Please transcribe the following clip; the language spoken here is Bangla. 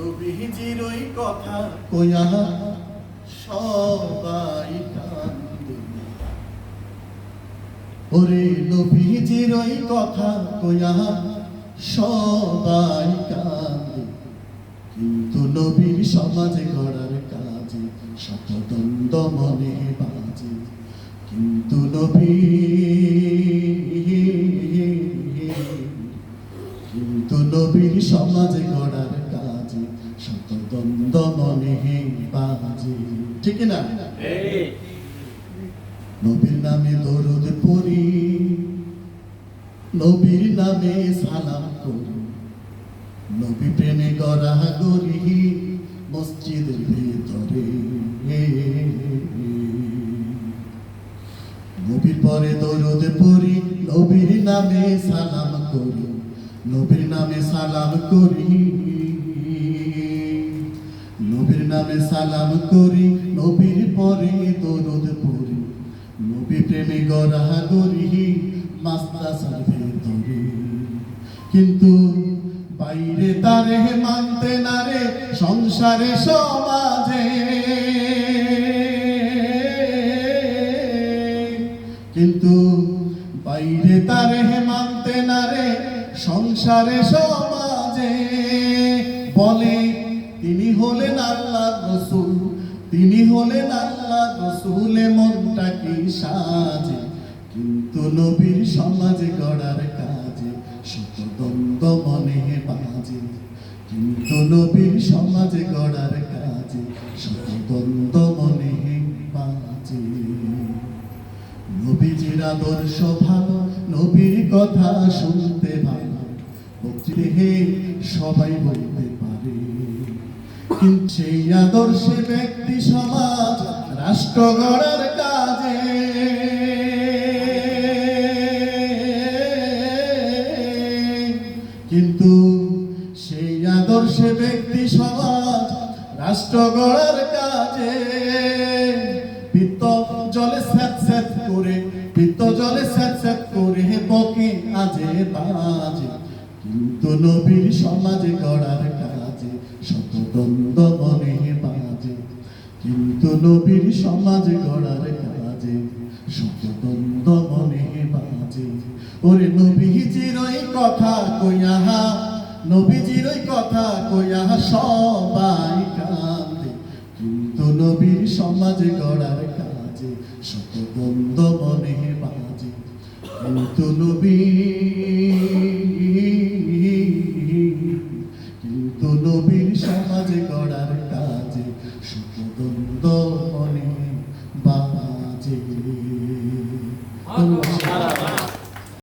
নবীজির ওই কথা কইয়া সবাই কান্দে ওরে নবীজির ওই কথা কইয়া সবাই কান্দে কিন্তু নবীর সমাজে গড়ার কাজে শতদ্বন্দ্ব মনে বাজে। কিন্তু নবী কাজে শতদ্বন্দ্ব মনে বাজে ঠিক না নবীর নামে দরুদ পড়ি নবীর নামে সালাম করি নবী প্রেমে গড়া গরি মসজিদের ভেতরে। নবীর পরে দরুদ পড়ি নবীর নামে সালাম করি নবীর নামে সালাম করি নবীর সালাম করি, নবীর পরে দরুদ পড়ি। নবী প্রেমে গড়া গরি মাস্তাসার ভেতরে কিন্তু বাইরে তারে মানতে না রে, সংসারে সমাজে। কিন্তু বাইরে তারে মানতে না রে, সংসারে সমাজে। বলে হলেন আল্লাহ রসুল, তিনি হলেন আল্লাহ রসুলে মনটা কি সাজে? কিন্তু নবীর সমাজে গড়ার কাজে শতদ্বন্দ্ব মনে বাজে। কিন্তু নবীর সমাজে গড়ার কাজে শতদ্বন্দ্ব মনে বাজে। নবীজির আদর্শ ভালো, নবীর কথা শুনতে ভালো ভক্তিহে সবাই বলতে পারে। সেই আদর্শে ব্যক্তি সমাজ রাষ্ট্র গড়ার কাজে। কিন্তু সেই আদর্শে ব্যক্তি সমাজ রাষ্ট্র গড়ার কাজে। পিত্ত জলে স্যাত স্যাত করে পিত্ত জলে স্যাত স্যাত করে বকে আজে বাজে। কিন্তু নবীর সমাজে গড়ার কাজে নবীর সমাজে গড়ার কাজে শতদ্বন্দ্ব মনে বাজে। ওরে নবীজির ওই কথা কইয়া নবীজির ওই কথা কইয়া সবাই কান্দে কিন্তু নবীর সমাজে গড়ার কাজে শতদ্বন্দ্ব মনে বাজে। কিন্তু নবী কিন্তু নবীর সমাজে গড়ার মনে বাজে ধন্যবাদ।